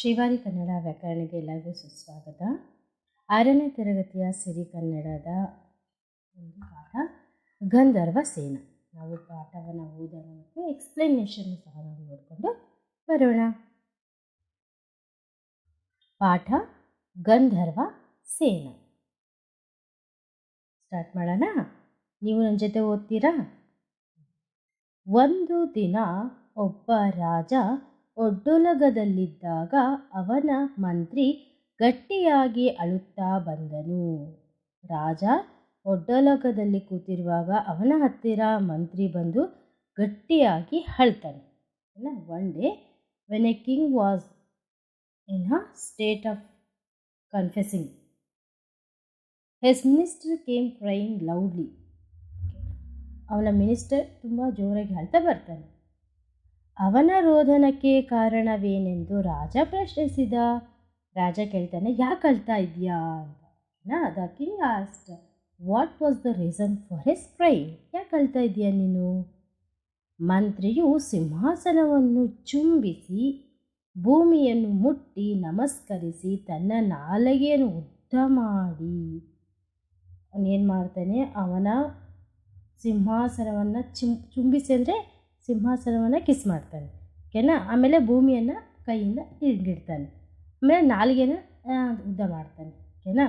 ಶ್ರೀವಾರಿ ಕನ್ನಡ ವ್ಯಾಕರಣಕ್ಕೆ ಎಲ್ಲರಿಗೂ ಸುಸ್ವಾಗತ. ಆರನೇ ತರಗತಿಯ ಸಿರಿ ಕನ್ನಡದ ಒಂದು ಪಾಠ, ಗಂಧರ್ವ ಸೇನ. ನಾವು ಪಾಠವನ್ನು ಓದೋಣ ಮತ್ತು ಎಕ್ಸ್ಪ್ಲನೇಷನ್ ಸಹ ನಾವು ನೋಡಿಕೊಂಡು ಬರೋಣ. ಪಾಠ, ಗಂಧರ್ವ ಸೇನ. ಸ್ಟಾರ್ಟ್ ಮಾಡೋಣ. ನೀವು ನನ್ನ ಜೊತೆ ಓದ್ತೀರಾ? ಒಂದು ದಿನ ಒಬ್ಬ ರಾಜ ಒಡ್ಡೊಲಗದಲ್ಲಿದ್ದಾಗ ಅವನ ಮಂತ್ರಿ ಗಟ್ಟಿಯಾಗಿ ಅಳುತ್ತಾ ಬಂದನು. ರಾಜ ಒಡ್ಡೊಲಗದಲ್ಲಿ ಕೂತಿರುವಾಗ ಅವನ ಹತ್ತಿರ ಮಂತ್ರಿ ಬಂದು ಗಟ್ಟಿಯಾಗಿ ಅಳ್ತಾನೆ. One day when a king was in a state of confessing his minister came crying loudly ಅವನ ಮಿನಿಸ್ಟರ್ ತುಂಬ ಜೋರಾಗಿ ಅಳ್ತಾ ಬರ್ತಾನೆ. ಅವನ ರೋಧನಕ್ಕೆ ಕಾರಣವೇನೆಂದು ರಾಜ ಪ್ರಶ್ನಿಸಿದ. ರಾಜ ಕೇಳ್ತಾನೆ, ಯಾಕೆ ಅಳ್ತಾ ಇದೆಯಾ ಅಂತ. The king asked what was the reason for his cry ಯಾಕೆ ಅಳ್ತಾ ಇದೆಯಾ ನೀನು? ಮಂತ್ರಿಯು ಸಿಂಹಾಸನವನ್ನು ಚುಂಬಿಸಿ, ಭೂಮಿಯನ್ನು ಮುಟ್ಟಿ ನಮಸ್ಕರಿಸಿ, ತನ್ನ ನಾಲಗೆಯನ್ನು ಉದ್ದ ಮಾಡಿ. ಅವನೇನು ಮಾಡ್ತಾನೆ, ಅವನ ಸಿಂಹಾಸನವನ್ನು ಚಿಂ, ಚುಂಬಿಸಿ ಅಂದರೆ ಸಿಂಹಾಸನವನ್ನು ಕಿಸ್ ಮಾಡ್ತಾನೆ. ಓಕೆನಾ? ಆಮೇಲೆ ಭೂಮಿಯನ್ನು ಕೈಯಿಂದ ಹಿಡಿದಿಡ್ತಾನೆ. ಆಮೇಲೆ ನಾಲಿಗೆನ ಉದ್ದ ಮಾಡ್ತಾನೆ. ಓಕೆನಾ?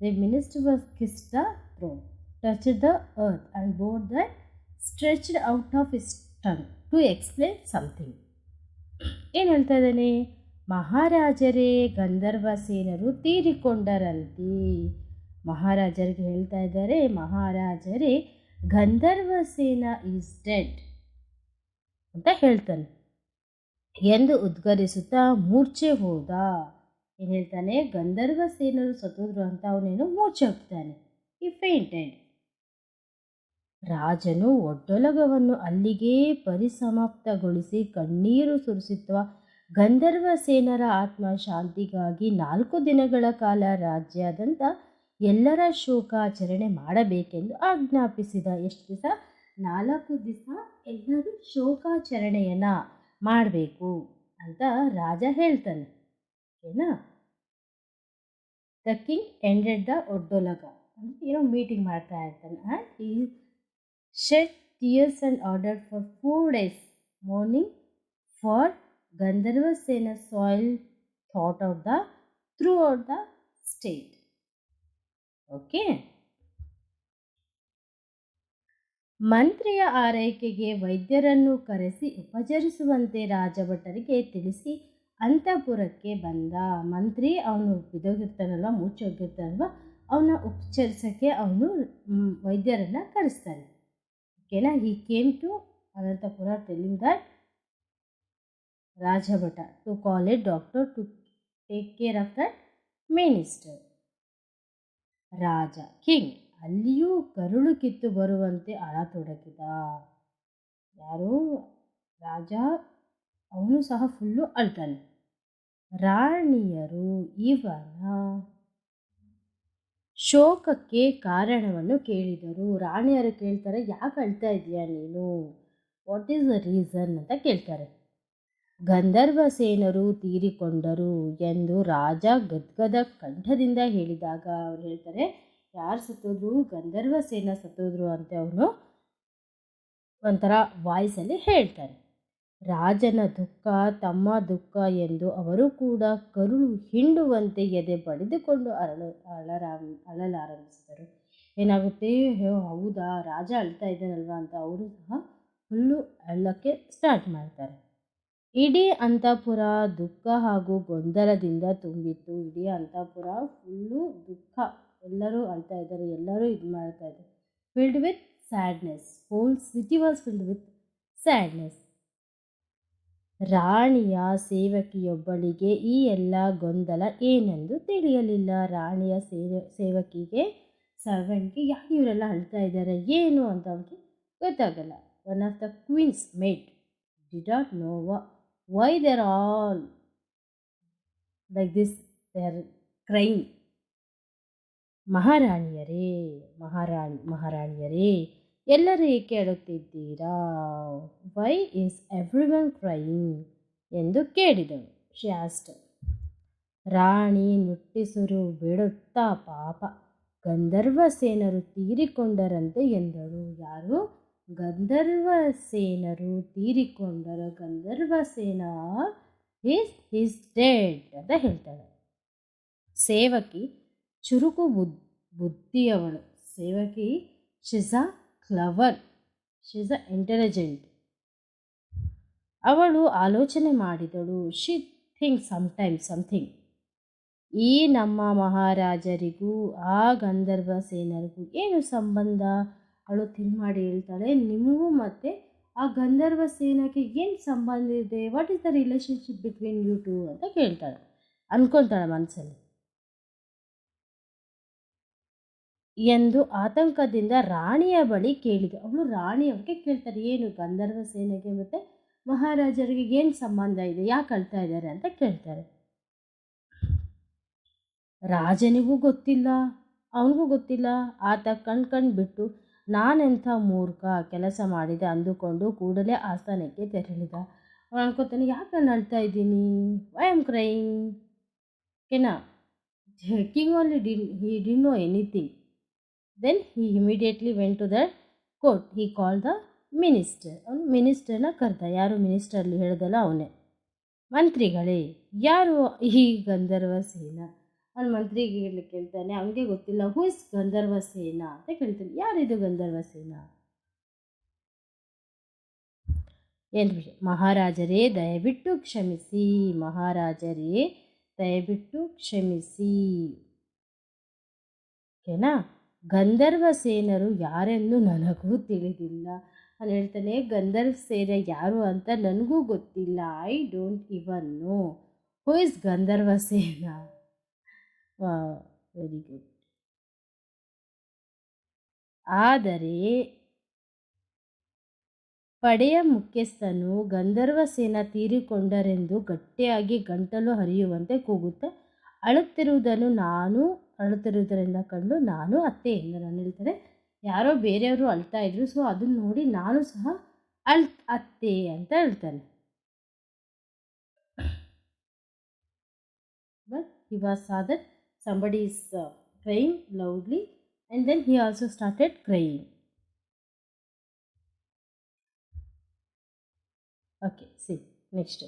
The minister was kiss the throne touch the earth and board the stretched out of his tongue to explain something ಏನು ಹೇಳ್ತಾ ಇದ್ದಾನೆ? ಮಹಾರಾಜರೇ, ಗಂಧರ್ವ ಸೇನರು ತೀರಿಕೊಂಡರಂತೆ. ಮಹಾರಾಜರಿಗೆ ಹೇಳ್ತಾ ಇದ್ದಾರೆ, ಮಹಾರಾಜರೇ, ಗಂಧರ್ವ ಸೇನ ಈಸ್ ಡೆಡ್ ಅಂತ ಹೇಳ್ತಾನೆ. ಎಂದು ಉದ್ಗರಿಸುತ್ತಾ ಮೂರ್ಛೆ ಹೋದ. ಏನು ಹೇಳ್ತಾನೆ? ಗಂಧರ್ವ ಸೇನರು ಸತ್ತೋದ್ರು ಅಂತ ಅವನೇನು ಮೂರ್ಛೆ ಹೋಗ್ತಾನೆ ಈ ಫೇಂಟೆಡ್ ರಾಜನು ಒಡ್ಡೊಲಗವನ್ನು ಅಲ್ಲಿಗೆ ಪರಿಸಮಾಪ್ತಗೊಳಿಸಿ ಕಣ್ಣೀರು ಸುರಿಸುತ್ತವ ಗಂಧರ್ವ ಸೇನರ ಆತ್ಮ ಶಾಂತಿಗಾಗಿ ನಾಲ್ಕು ದಿನಗಳ ಕಾಲ ರಾಜ್ಯಾದ್ಯಂತ ಎಲ್ಲರ ಶೋಕಾಚರಣೆ ಮಾಡಬೇಕೆಂದು ಆಜ್ಞಾಪಿಸಿದ. ಎಷ್ಟು ದಿವಸ? ನಾಲ್ಕು ದಿವಸ ಎಲ್ಲರೂ ಶೋಕಾಚರಣೆಯನ್ನು ಮಾಡಬೇಕು ಅಂತ ರಾಜ ಹೇಳ್ತಾನೆ. ಓಕೆನಾ ದ ಕಿಂಗ್ ಎಂಡೆಡ್ ದ ಒಡ್ಡೊಲಗ ಅಂದರೆ ಏನೋ ಮೀಟಿಂಗ್ ಮಾಡ್ತಾ ಇರ್ತಾನೆ. And he shed tears and order for four days mourning for Gandharva Sena soil thought of the throughout the state okay ಮಂತ್ರಿಯ ಆರೈಕೆಗೆ ವೈದ್ಯರನ್ನು ಕರೆಸಿ ಉಪಚರಿಸುವಂತೆ ರಾಜಭಟರಿಗೆ ತಿಳಿಸಿ ಅಂತಃಪುರಕ್ಕೆ ಬಂದ ಮಂತ್ರಿ. ಅವನು ಬಿದೋಗಿರ್ತಾನಲ್ವ ಮುಚ್ಚೋಗಿರ್ತಾನಲ್ವ ಅವನ ಉಪಚರಿಸೋಕ್ಕೆ ಅವನು ವೈದ್ಯರನ್ನು ಕರೆಸ್ತಾನೆ. ಓಕೆನಾ? He came to Anantapura telling that ರಾಜಭಟ to call a doctor to take care of that minister raja king ಅಲ್ಲಿಯೂ ಕರುಳು ಕಿತ್ತು ಬರುವಂತೆ ಅಳತೊಡಗಿದ. ಯಾರು ರಾಜ, ಅವನು ಸಹ ಫುಲ್ಲು ಅಳ್ತಾನೆ. ರಾಣಿಯರು ಇವನ ಶೋಕಕ್ಕೆ ಕಾರಣವನ್ನು ಕೇಳಿದರು. ರಾಣಿಯರು ಕೇಳ್ತಾರೆ, ಯಾಕೆ ಅಳ್ತಾ ಇದೆಯಾ ನೀನು? ವಾಟ್ ಈಸ್ ದ ರೀಸನ್ ಅಂತ ಕೇಳ್ತಾರೆ. ಗಂಧರ್ವ ಸೇನರು ತೀರಿಕೊಂಡರು ಎಂದು ರಾಜ ಗದ್ಗದ ಕಂಠದಿಂದ ಹೇಳಿದಾಗ ಅವ್ರು ಹೇಳ್ತಾರೆ ಯಾರು ಸತ್ತೋದ್ರು? ಗಂಧರ್ವ ಸೇನ ಸತ್ತೋದ್ರು ಅಂತ ಅವನು ಒಂಥರ ವಾಯ್ಸಲ್ಲಿ ಹೇಳ್ತಾರೆ. ರಾಜನ ದುಃಖ, ತಮ್ಮ ದುಃಖ ಎಂದು ಅವರು ಕೂಡ ಕರುಳು ಹಿಂಡುವಂತೆ ಎದೆ ಬಡಿದುಕೊಂಡು ಅರಳು, ಅಳರಾಮ್, ಅಳಲಾರಂಭಿಸಿದರು. ಏನಾಗುತ್ತೆ? ಹೌದಾ? ರಾಜ ಅಳ್ತಾ ಇದ್ದಾನಲ್ವಾ ಅಂತ ಅವರು ಸಹ ಫುಲ್ಲು ಅಳ್ಳಕ್ಕೆ ಸ್ಟಾರ್ಟ್ ಮಾಡ್ತಾರೆ. ಇಡೀ ಅಂತಃಪುರ ದುಃಖ ಹಾಗೂ ಗೊಂದಲದಿಂದ ತುಂಬಿತ್ತು. ಇಡೀ ಅಂತಃಪುರ ಫುಲ್ಲು ದುಃಖ. ಎಲ್ಲರೂ ಅಳ್ತಾ ಇದ್ದಾರೆ, ಎಲ್ಲರೂ ಇದು ಮಾಡ್ತಾ ಇದ್ದಾರೆ. Filled with sadness whole city was filled with sadness ರಾಣಿಯ ಸೇವಕಿಯೊಬ್ಬಳಿಗೆ ಈ ಎಲ್ಲ ಗೊಂದಲ ಏನೆಂದು ತಿಳಿಯಲಿಲ್ಲ. ರಾಣಿಯ ಸೇವೆ, ಸೇವಕಿಗೆ ಸರ್ವೆಂಟ್ಗೆ ಯಾಕೆ ಇವರೆಲ್ಲ ಅಳ್ತಾ ಇದ್ದಾರೆ, ಏನು ಅಂತ ಅವ್ರಿಗೆ ಗೊತ್ತಾಗಲ್ಲ. One of the queen's maid did not know why they're all like this they are crying ಮಹಾರಾಣಿಯರೇ, ಮಹಾರಾಣಿ, ಮಹಾರಾಣಿಯರೇ, ಎಲ್ಲರೂ ಕೇಳುತ್ತಿದ್ದೀರಾ why is everyone crying ಎಂದು ಕೇಳಿದಳು ಶ್ಯಾಸ್ಟ್ ರಾಣಿ ನುಟ್ಟಿಸುರು ಬಿಡುತ್ತಾ ಪಾಪ. ಗಂಧರ್ವ ಸೇನರು ತೀರಿಕೊಂಡರಂತೆ ಎಂದಳು. ಯಾರು? ಗಂಧರ್ವ ಸೇನರು ತೀರಿಕೊಂಡರು Gandharva Sena? He's he's dead ಅಂತ ಹೇಳ್ತಾಳೆ. ಸೇವಕಿ ಚುರುಕು ಬುದ್, ಬುದ್ಧಿಯವಳು. ಸೇವಕಿ ಶಿಸ್ ಅ ಕ್ಲವರ್ ಶಿಸ್ ಅ ಇಂಟೆಲಿಜೆಂಟ್. ಅವಳು ಆಲೋಚನೆ ಮಾಡಿದಳು. She think sometime something. ಈ ನಮ್ಮ ಮಹಾರಾಜರಿಗೂ, ಆ ಗಂಧರ್ವ ಸೇನರಿಗೂ ಏನು ಸಂಬಂಧ? ಅವಳು ಥಿಂಕ್ ಮಾಡಿ ಹೇಳ್ತಾಳೆ, ನಿಮಗೂ ಮತ್ತು ಆ ಗಂಧರ್ವ ಸೇನಕ್ಕೆ ಏನು ಸಂಬಂಧ ಇದೆ? What is the relationship between you two ಅಂತ ಕೇಳ್ತಾಳೆ. ಅಂದ್ಕೊತಾಳೆ ಮನಸ್ಸಲ್ಲಿ ಎಂದು ಆತಂಕದಿಂದ ರಾಣಿಯ ಬಳಿ ಕೇಳಿದ. ಅವಳು ರಾಣಿಯವ್ರಿಗೆ ಕೇಳ್ತಾರೆ ಏನು ಗಂಧರ್ವ ಸೇನೆಗೆ ಮತ್ತು ಮಹಾರಾಜರಿಗೆ ಏನು ಸಂಬಂಧ ಇದೆ? ಯಾಕೆ ಅಳ್ತಾ ಇದ್ದಾರೆ? ಅಂತ ಕೇಳ್ತಾರೆ. ರಾಜನಿಗೂ ಗೊತ್ತಿಲ್ಲ, ಅವನಿಗೂ ಗೊತ್ತಿಲ್ಲ. ಆತ ಕಣ್ ಕಣ್ ಬಿಟ್ಟು ನಾನೆಂಥ ಮೂರ್ಖ ಕೆಲಸ ಮಾಡಿದೆ ಅಂದುಕೊಂಡು ಕೂಡಲೇ ಆಸ್ಥಾನಕ್ಕೆ ತೆರಳಿದ. ಅವನು ಅನ್ಕೋತಾನೆ, ಯಾಕೆ ನಾನು ಅಳ್ತಾ ಇದ್ದೀನಿ? Why am crying ಕೆನಾ king only did he did know anything then he immediately went to the court he call the minister ಅವನು ಮಿನಿಸ್ಟರ್ನ ಕರೆದ ಯಾರು ಮಿನಿಸ್ಟರ್ಲಿ ಹೇಳ್ದಲ್ಲ ಅವನೇ. ಮಂತ್ರಿಗಳೇ, ಯಾರು ಈ ಗಂಧರ್ವ ಸೇನ? ಅವ್ನು ಮಂತ್ರಿಗೆ ಕೇಳ್ತಾನೆ, ಅವನಿಗೆ ಗೊತ್ತಿಲ್ಲ. ಹೂ ಇಸ್ ಗಂಧರ್ವ ಸೇನಾ? ಅಂತ ಕೇಳ್ತಾನೆ. ಯಾರಿದು ಗಂಧರ್ವ ಸೇನಾ? ಏನು ಮಹಾರಾಜರೇ, ದಯವಿಟ್ಟು ಕ್ಷಮಿಸಿ. ಮಹಾರಾಜರೇ, ದಯವಿಟ್ಟು ಕ್ಷಮಿಸಿ. ಓಕೆನಾ? ಗಂಧರ್ವ ಸೇನರು ಯಾರೆಂದು ನನಗೂ ತಿಳಿದಿಲ್ಲ. ನಾನು ಹೇಳ್ತಾನೆ, ಗಂಧರ್ವ ಸೇನ ಯಾರು ಅಂತ ನನಗೂ ಗೊತ್ತಿಲ್ಲ. I don't even know who is Gandharva Sena? Very good ಆದರೆ, ಪಡೆಯ ಮುಖ್ಯಸ್ಥನು ಗಂಧರ್ವ ಸೇನ ತೀರಿಕೊಂಡರೆಂದು ಗಟ್ಟಿಯಾಗಿ ಗಂಟಲು ಹರಿಯುವಂತೆ ಕೂಗುತ್ತೆ ಅಳುತ್ತಿರುವುದನ್ನು ನಾನು ಅಳುತ್ತಿರುವುದರಿಂದ ಕಂಡು ನಾನು ಅತ್ತೆ ಎಂದು ನಾನು ಹೇಳ್ತಾರೆ ಯಾರೋ ಬೇರೆಯವರು ಅಳ್ತಾ ಇದ್ರು ಸೊ ಅದನ್ನು ನೋಡಿ ನಾನು ಸಹ ಅಳ್ ಅತ್ತೆ ಅಂತ ಹೇಳ್ತಾನೆ. But he was saw that somebody is uh, loudly and then he also started crying. Okay see next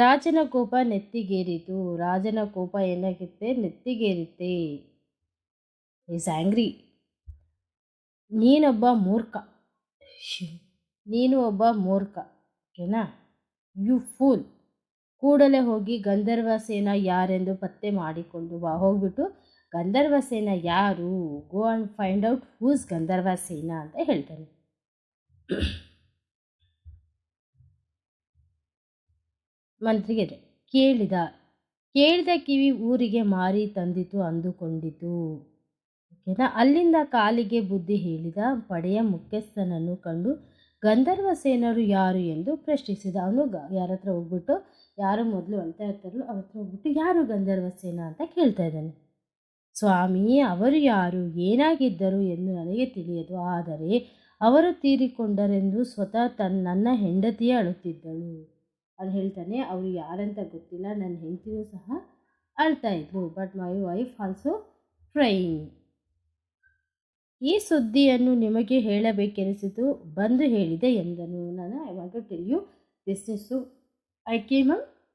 ರಾಜನ ಕೋಪ ನೆತ್ತಿಗೇರಿತು. ರಾಜನ ಕೋಪ ಏನಾಗುತ್ತೆ? ನೆತ್ತಿಗೇರುತ್ತೆ. ಈಸ್ ಆ್ಯಂಗ್ರಿ ನೀನೊಬ್ಬ ಮೂರ್ಖ. ನೀನು ಒಬ್ಬ ಮೂರ್ಖ. ಓಕೆನಾ? ಯು ಫೂಲ್ ಕೂಡಲೇ ಹೋಗಿ ಗಂಧರ್ವ ಸೇನ ಯಾರೆಂದು ಪತ್ತೆ ಮಾಡಿಕೊಂಡು ಬಾ. ಹೋಗ್ಬಿಟ್ಟು ಗಂಧರ್ವ ಸೇನ ಯಾರು? Go and find out who's Gandharva Sena ಅಂತ ಹೇಳ್ತಾನೆ. ಮಂತ್ರಿಗೆ ಕೇಳಿದ ಕೇಳಿದ ಕಿವಿ ಊರಿಗೆ ಮಾರಿ ತಂದಿತು ಅಂದುಕೊಂಡಿತು. ಓಕೆನಾ ಅಲ್ಲಿಂದ ಕಾಲಿಗೆ ಬುದ್ಧಿ ಹೇಳಿದ ಪಡೆಯ ಮುಖ್ಯಸ್ಥನನ್ನು ಕಂಡು ಗಂಧರ್ವ ಸೇನರು ಯಾರು ಎಂದು ಪ್ರಶ್ನಿಸಿದ. ಅವನು ಗ, ಯಾರ ಹತ್ರ ಹೋಗ್ಬಿಟ್ಟು, ಯಾರು ಮೊದಲು ಅಂತ ಇರ್ತಾರೋ ಅವ್ರ ಹತ್ರ ಹೋಗ್ಬಿಟ್ಟು ಯಾರು ಗಂಧರ್ವ ಸೇನ ಅಂತ ಕೇಳ್ತಾ ಇದ್ದಾನೆ. ಸ್ವಾಮಿ, ಅವರು ಯಾರು, ಏನಾಗಿದ್ದರು ಎಂದು ನನಗೆ ತಿಳಿಯದು. ಆದರೆ, ಅವರು ತೀರಿಕೊಂಡರೆಂದು ಸ್ವತಃ ತನ್ನ, ನನ್ನ ಹೆಂಡತಿಯೇ ಅಳುತ್ತಿದ್ದಳು. ಅವ್ನು ಹೇಳ್ತಾನೆ, ಅವರು ಯಾರಂತ ಗೊತ್ತಿಲ್ಲ ನನ್ನ ಹೆಂಡತಿಯೂ ಸಹ ಅಳ್ತಾ ಇದ್ಲು but my wife also trying ಈ ಸುದ್ದಿಯನ್ನು ನಿಮಗೆ ಹೇಳಬೇಕೆನಿಸಿತು, ಬಂದು ಹೇಳಿದೆ ಎಂದನು. ನಾನು I want to tell you this is I came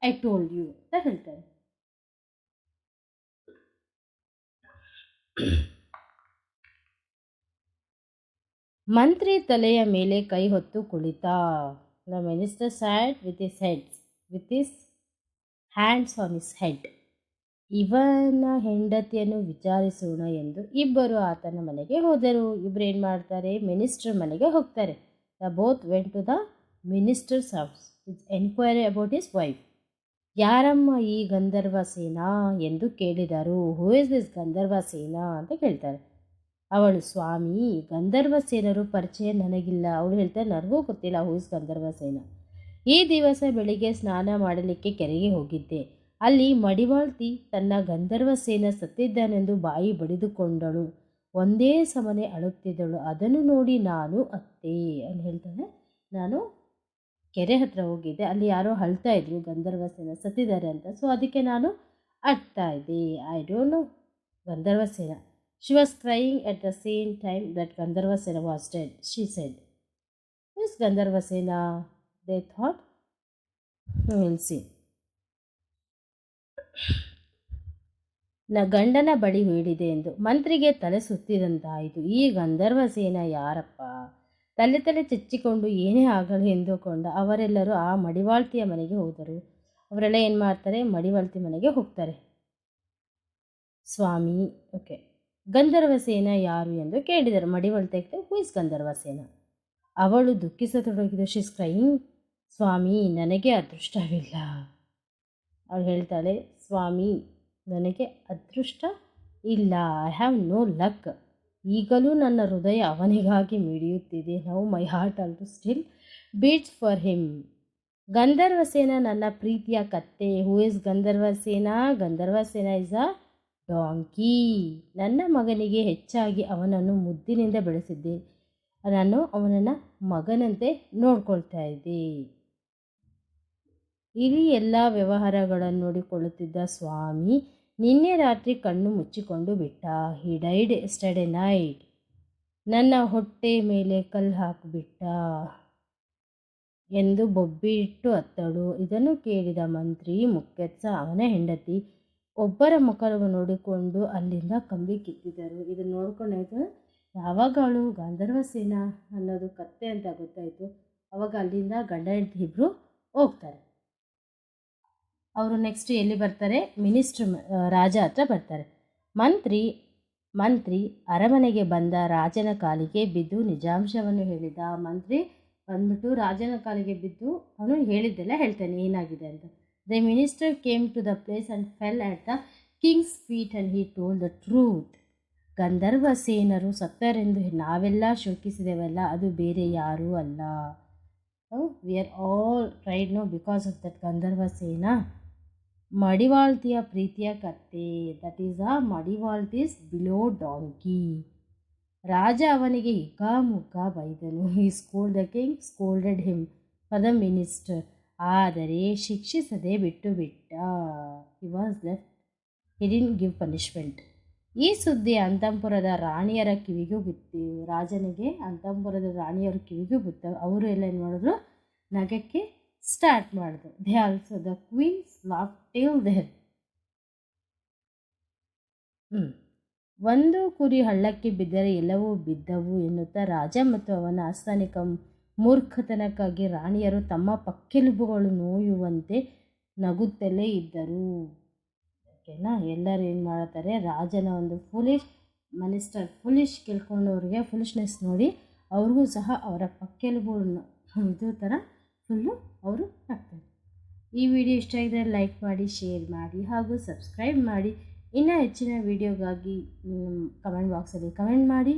I told you ಅಂತ ಹೇಳ್ತಾರೆ. ಮಂತ್ರಿ ತಲೆಯ ಮೇಲೆ ಕೈ ಹೊತ್ತು ಕುಳಿತ the minister sat with his heads with his hands on his head ಇವನ ಹೆಂಡತಿಯನ್ನು ವಿಚಾರಿಸೋಣ ಎಂದು ಇಬ್ಬರು ಆತನ ಮನೆಗೆ ಹೋದರು. ಇಬ್ಬರು ಏನು ಮಾಡ್ತಾರೆ? ಮಿನಿಸ್ಟರ್ ಮನೆಗೆ ಹೋಗ್ತಾರೆ. The both went to the minister's house its enquiry about his wife ಯಾರಮ್ಮ ಈ ಗಂಧರ್ವ ಸೇನಾ? ಎಂದು ಕೇಳಿದರು. ಹೂ ಇಸ್ ದಿಸ್ ಗಂಧರ್ವ ಸೇನಾ? ಅಂತ ಕೇಳ್ತಾರೆ. ಅವಳು, ಸ್ವಾಮಿ, ಗಂಧರ್ವ ಸೇನರು ಪರಿಚಯ ನನಗಿಲ್ಲ. ಅವಳು ಹೇಳ್ತಾರೆ ನನಗೂ ಗೊತ್ತಿಲ್ಲ ಹೂ ಇಸ್ ಗಂಧರ್ವ ಸೇನ? ಈ ದಿವಸ ಬೆಳಿಗ್ಗೆ ಸ್ನಾನ ಮಾಡಲಿಕ್ಕೆ ಕೆರೆಗೆ ಹೋಗಿದ್ದೆ. ಅಲ್ಲಿ ಮಡಿವಾಳ್ತಿ ತನ್ನ ಗಂಧರ್ವ ಸೇನ ಸತ್ತಿದ್ದಾನೆಂದು ಬಾಯಿ ಬಡಿದುಕೊಂಡಳು. ಒಂದೇ ಸಮನೆ ಅಳುತ್ತಿದ್ದಳು. ಅದನ್ನು ನೋಡಿ ನಾನು ಅತ್ತೆ ಅಂತ ಹೇಳ್ತಾನೆ. ನಾನು ಕೆರೆ ಹತ್ರ ಹೋಗಿದ್ದೆ. ಅಲ್ಲಿ ಯಾರೋ ಅಳ್ತಾ ಇದ್ರು, ಗಂಧರ್ವ ಸೇನ ಸತ್ತಿದ್ದಾರೆ ಅಂತ. ಸೊ ಅದಕ್ಕೆ ನಾನು ಅಳ್ತಾ ಇದ್ದೆ. I don't know Gandharvasena she was at at the time time that was dead, dead said. Who is Gandharvasena? They thought. Will see. ನ ಗಂಡನ ಬಳಿ ಹೇಳಿದೆ ಎಂದು ಮಂತ್ರಿಗೆ ತಲೆ ಸುತ್ತಿದಂತಾಯಿತು ಈ ಗಂಧರ್ವಸೇನ ಯಾರಪ್ಪ ತಲೆ ತಲೆ ಚಚ್ಚಿಕೊಂಡು ಏನೇ ಆಗಲಿ ಎಂದುಕೊಂಡ ಅವರೆಲ್ಲರೂ ಆ ಮಡಿವಾಳ್ತಿಯ ಮನೆಗೆ ಹೋದರು ಅವರೆಲ್ಲ ಏನು ಮಾಡ್ತಾರೆ ಮಡಿವಾಳ್ತಿ ಮನೆಗೆ ಹೋಗ್ತಾರೆ ಸ್ವಾಮಿ ಓಕೆ ಗಂಧರ್ವಸೇನ ಯಾರು ಎಂದು ಕೇಳಿದರು. ಮಡಿವಳು ಹೂ ಇಸ್ ಗಂಧರ್ವಸೇನ ಅವಳು ದುಃಖಿಸತೊಡಗಿದ ಶಿಸ್ ಕ್ರೈಯಿಂಗ್ ಸ್ವಾಮಿ, ನನಗೆ ಅದೃಷ್ಟವಿಲ್ಲ. ಅವಳು ಹೇಳ್ತಾಳೆ, ಸ್ವಾಮಿ, ನನಗೆ ಅದೃಷ್ಟ ಇಲ್ಲ. ಐ ಹ್ಯಾವ್ ನೋ ಲಕ್ ಈಗಲೂ ನನ್ನ ಹೃದಯ ಅವನಿಗಾಗಿ ಮಿಡಿಯುತ್ತಿದೆ. Now my heart also still beats for him Gandharvasena ನನ್ನ ಪ್ರೀತಿಯ ಕತ್ತೆ. Who is Gandharvasena Gandharvasena is a donkey, ನನ್ನ ಮಗನಿಗೆ ಹೆಚ್ಚಾಗಿ ಅವನನ್ನು ಮುದ್ದಿನಿಂದ ಬೆಳೆಸಿದ್ದೆ. ನಾನು ಅವನನ್ನು ಮಗನಂತೆ ನೋಡ್ಕೊಳ್ತಾ ಇದ್ದೆ. ಇಲ್ಲಿ ಎಲ್ಲ ವ್ಯವಹಾರಗಳನ್ನು ನೋಡಿಕೊಳ್ಳುತ್ತಿದ್ದ ಸ್ವಾಮಿ, ನಿನ್ನೆ ರಾತ್ರಿ ಕಣ್ಣು ಮುಚ್ಚಿಕೊಂಡು ಬಿಟ್ಟ. ಹಿ ಡೈಡ್ ನೈಟ್ ನನ್ನ ಹೊಟ್ಟೆ ಮೇಲೆ ಕಲ್ಲು ಹಾಕಿಬಿಟ್ಟ ಎಂದು ಬೊಬ್ಬಿಟ್ಟು ಅತ್ತಳು. ಇದನ್ನು ಕೇಳಿದ ಮಂತ್ರಿ ಮುಖ್ಯಸ್ಥ, ಅವನ ಹೆಂಡತಿ ಒಬ್ಬರ ಮುಖವನ್ನು ನೋಡಿಕೊಂಡು ಅಲ್ಲಿಂದ ಕಂಬಿ ಕಿತ್ತಿದರು. ಇದನ್ನು ನೋಡ್ಕೊಂಡಾಯ್ತು ಯಾವಾಗ ಅವಳು ಗಾಂಧರ್ವ ಸೇನಾ ಅನ್ನೋದು ಕತ್ತೆ ಅಂತ ಗೊತ್ತಾಯಿತು. ಅವಾಗ ಅಲ್ಲಿಂದ ಗಂಡ ಹೆಂಡತಿ ಇಬ್ಬರು ಹೋಗ್ತಾರೆ. ಅವರು ನೆಕ್ಸ್ಟ್ ಎಲ್ಲಿ ಬರ್ತಾರೆ? ಮಿನಿಸ್ಟ್ರ್ ರಾಜ ಹತ್ರ ಬರ್ತಾರೆ. ಮಂತ್ರಿ ಮಂತ್ರಿ ಅರಮನೆಗೆ ಬಂದ ರಾಜನ ಕಾಲಿಗೆ ಬಿದ್ದು ನಿಜಾಂಶವನ್ನು ಹೇಳಿದ. ಮಂತ್ರಿ ಬಂದ್ಬಿಟ್ಟು ರಾಜನ ಕಾಲಿಗೆ ಬಿದ್ದು, ಅವನು ಹೇಳಿದ್ದೆಲ್ಲ ಹೇಳ್ತಾನೆ, ಏನಾಗಿದೆ ಅಂತ. The minister came to the place and fell at the king's feet and he told the truth Gandharva ಸೇನರು ಸತ್ತರೆಂದು ನಾವೆಲ್ಲ ಶೋಕಿಸಿದೆವಲ್ಲ, ಅದು ಬೇರೆ ಯಾರೂ ಅಲ್ಲ. We are all ride no because of that Gandharva Sena ಮಡಿವಾಳ್ತಿಯ ಪ್ರೀತಿಯ ಕತ್ತೆ ದಟ್ ಈಸ್ ಅ ಮಡಿವಾಳ್ತೀಸ್ ಬಿಲೋ ಡಾಂಕಿ ರಾಜ ಅವನಿಗೆ ಹಿಗ್ಗಾಮುಗ್ಗ ಬೈದನು. ಈ scold the king scolded him for the minister ಆದರೆ ಶಿಕ್ಷಿಸದೆ ಬಿಟ್ಟು ಬಿಟ್ಟ he was left him didn't give punishment ಈ ಸುದ್ದಿ ಅಂತಂಪುರದ ರಾಣಿಯರ ಕಿವಿಗೂ ಬಿತ್ತು. ರಾಜನಿಗೆ ಅಂತಂಪುರದ ರಾಣಿಯರ ಕಿವಿಗೂ ಬಿತ್ತು. ಅವರು ಎಲ್ಲ ಏನು ಮಾಡಿದ್ರು? ನಗಕ್ಕೆ ಸ್ಟಾರ್ಟ್ ಮಾಡಿದ್ರು. They also the queens laugh till there ಹ್ಞೂ ಒಂದು ಕುರಿ ಹಳ್ಳಕ್ಕೆ ಬಿದ್ದರೆ ಎಲ್ಲವೂ ಬಿದ್ದವು ಎನ್ನುತ್ತಾ ರಾಜ ಮತ್ತು ಅವನ ಆಸ್ಥಾನಿಕ ಮೂರ್ಖತನಕ್ಕಾಗಿ ರಾಣಿಯರು ತಮ್ಮ ಪಕ್ಕೆಲುಬುಗಳು ನೋಯುವಂತೆ ನಗುತ್ತಲೇ ಇದ್ದರು. ಓಕೆನಾ? ಎಲ್ಲರೂ ಏನು ಮಾಡ್ತಾರೆ? ರಾಜನ ಒಂದು ಫುಲಿಶ್ ಮಿನಿಸ್ಟರ್ ಫುಲಿಶ್ ಕೇಳ್ಕೊಂಡವ್ರಿಗೆ ಫುಲಿಶ್ನೆಸ್ ನೋಡಿ ಅವ್ರಿಗೂ ಸಹ ಅವರ ಪಕ್ಕೆಲುಬುಗಳನ್ನ ಇದು ಥರ ಫುಲ್ಲು ಅವರು ಹಾಕ್ತಾರೆ. ಈ ವಿಡಿಯೋ ಇಷ್ಟ ಆಗಿದ್ದರೆ ಲೈಕ್ ಮಾಡಿ ಶೇರ್ ಮಾಡಿ ಹಾಗೂ ಸಬ್ಸ್ಕ್ರೈಬ್ ಮಾಡಿ. ಇನ್ನೂ ಹೆಚ್ಚಿನ ವಿಡಿಯೋಗಾಗಿ ಕಮೆಂಟ್ ಬಾಕ್ಸಲ್ಲಿ ಕಮೆಂಟ್ ಮಾಡಿ.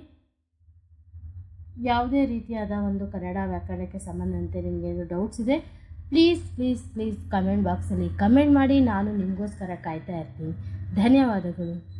ಯಾವುದೇ ರೀತಿಯಾದ ಒಂದು ಕನ್ನಡ ವ್ಯಾಕರಣಕ್ಕೆ ಸಂಬಂಧಂತೆ ನಿಮಗೆ ಏನು ಡೌಟ್ಸ್ ಇದೆ ಪ್ಲೀಸ್ ಪ್ಲೀಸ್ ಪ್ಲೀಸ್ ಕಮೆಂಟ್ ಬಾಕ್ಸಲ್ಲಿ ಕಮೆಂಟ್ ಮಾಡಿ, ನಾನು ನಿಮಗೋಸ್ಕರ ಕಾಯ್ತಾ ಇರ್ತೀನಿ. ಧನ್ಯವಾದಗಳು.